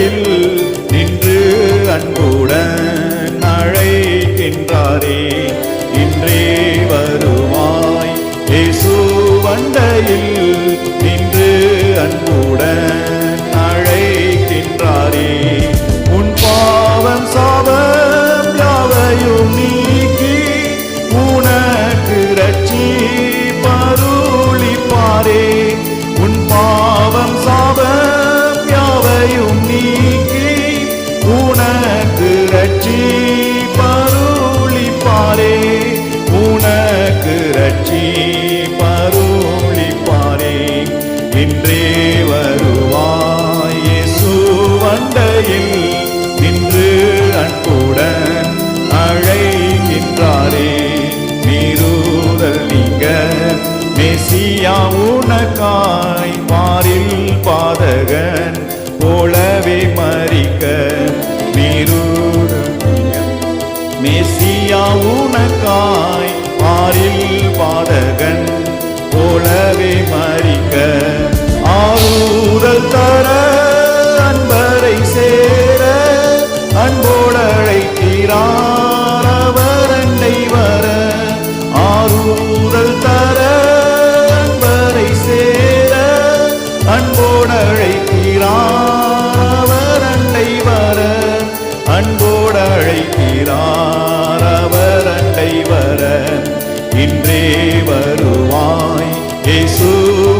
வழியில் நின்று அன்புடன் அழைக்கின்றாரே. இன்றே வருவாய் ஏசு வண்டையில் நின்று அன்பு ஐயா உனக்காய் பாரில் பாதகன் போலவே மறிக்க நீரூர் மேசியா உனக்காய் பாரில் பாதகன் போலவே மறிக்க ஆரூரல் தர இன்றே வருவாய். இயேசு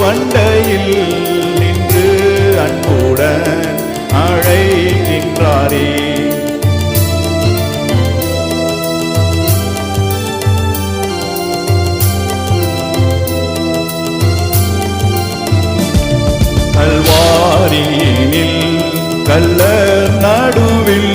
வண்டையில் நின்று அன்புடன் அழைக்கின்றாரே. கல்வாரியினில் கல்ல நடுவில்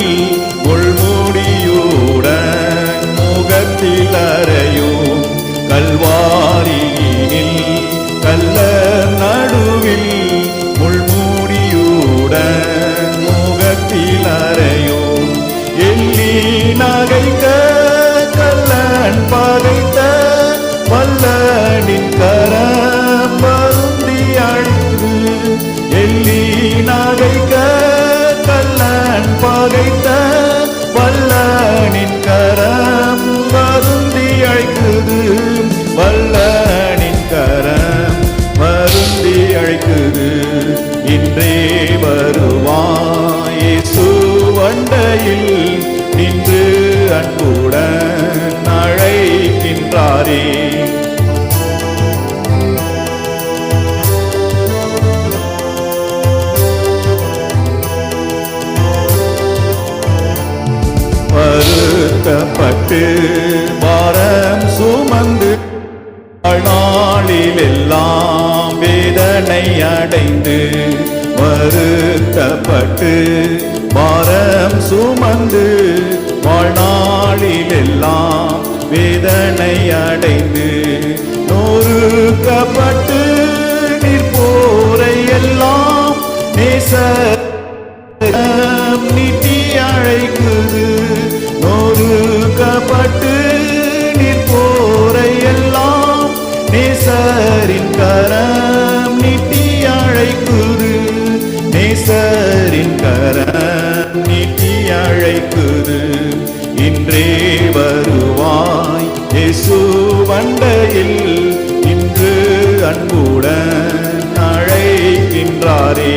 நகைக்க கல்லன் பகைத்த வல்லனின் கரம் வருந்தி அழைத்து எல்லி நகைக்க கல்லன் பகைத்த வல்லனின் கரம் வருந்தி அழைக்குது வல்லனின் கரம் வருந்தி அழைக்குது. இன்றே வருவாய் சுவண்டையில் நின்று அன்புடன் அழைக்கின்றாரே. வருத்தப்பட்டு பாரம் சுமந்து நாளில் வேதனை அடைந்து வருத்தப்பட்டு பாரம் சுமந்து நாளிலெல்லாம் வேதனை அடைந்து நொறுக்கப்பட்டு இயேசு வண்டையில் இன்று அன்புடன் அழைக்கின்றாரே.